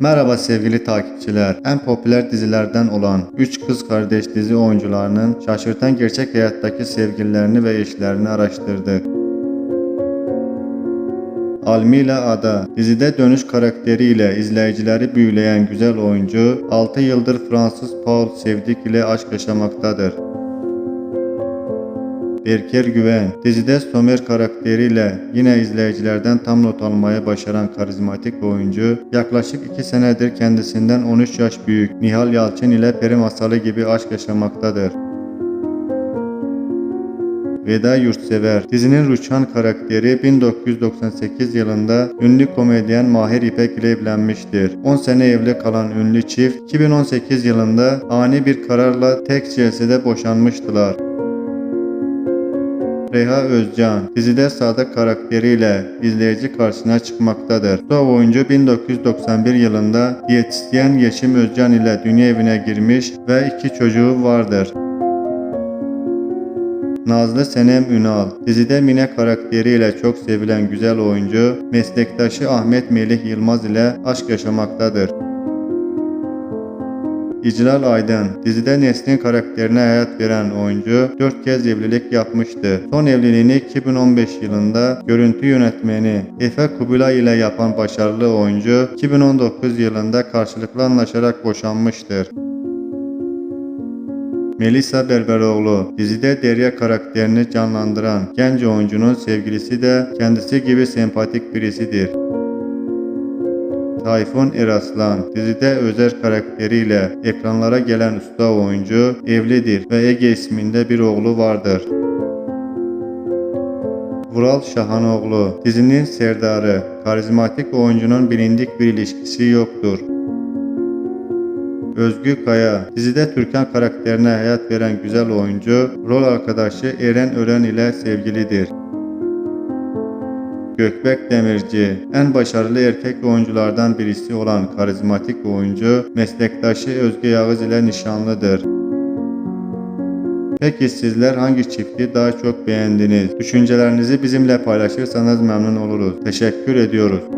Merhaba sevgili takipçiler. En popüler dizilerden olan 3 Kız Kardeş dizi oyuncularının şaşırtan gerçek hayattaki sevgililerini ve eşlerini araştırdık. Almila Ada dizide dönüş karakteriyle izleyicileri büyüleyen güzel oyuncu 6 yıldır Fransız Paul Sevdik ile aşk yaşamaktadır. Berker Güven dizide Somer karakteriyle yine izleyicilerden tam not almayı başaran karizmatik oyuncu yaklaşık 2 senedir kendisinden 13 yaş büyük Nihal Yalçın ile peri masalı gibi aşk yaşamaktadır. Veda Yurtsever dizinin Rüçhan karakteri 1998 yılında ünlü komedyen Mahir İpek ile evlenmiştir. 10 sene evli kalan ünlü çift 2018 yılında ani bir kararla tek celsede boşanmıştılar. Reha Özcan dizide Sadık karakteriyle izleyici karşısına çıkmaktadır. Bu oyuncu 1991 yılında diyetisyen Yeşim Özcan ile dünya evine girmiş ve iki çocuğu vardır. Nazlı Senem Ünal dizide Mine karakteriyle çok sevilen güzel oyuncu meslektaşı Ahmet Melih Yılmaz ile aşk yaşamaktadır. İclal Aydın dizide Nesrin karakterine hayat veren oyuncu 4 kez evlilik yapmıştı. Son evliliğini 2015 yılında görüntü yönetmeni Efe Kubilay ile yapan başarılı oyuncu 2019 yılında karşılıklı anlaşarak boşanmıştır. Melisa Berberoğlu dizide Derya karakterini canlandıran genç oyuncunun sevgilisi de kendisi gibi sempatik birisidir. Tayfun Eraslan dizide Özer karakteriyle ekranlara gelen usta oyuncu evlidir ve Ege isminde bir oğlu vardır. Vural Şahanoğlu dizinin serdarı, karizmatik oyuncunun bilindik bir ilişkisi yoktur. Özgü Kaya dizide Türkan karakterine hayat veren güzel oyuncu, rol arkadaşı Eren Ören ile sevgilidir. Gökbek Demirci, en başarılı erkek oyunculardan birisi olan karizmatik oyuncu, meslektaşı Özge Yağız ile nişanlıdır. Peki sizler hangi çifti daha çok beğendiniz? Düşüncelerinizi bizimle paylaşırsanız memnun oluruz. Teşekkür ediyoruz.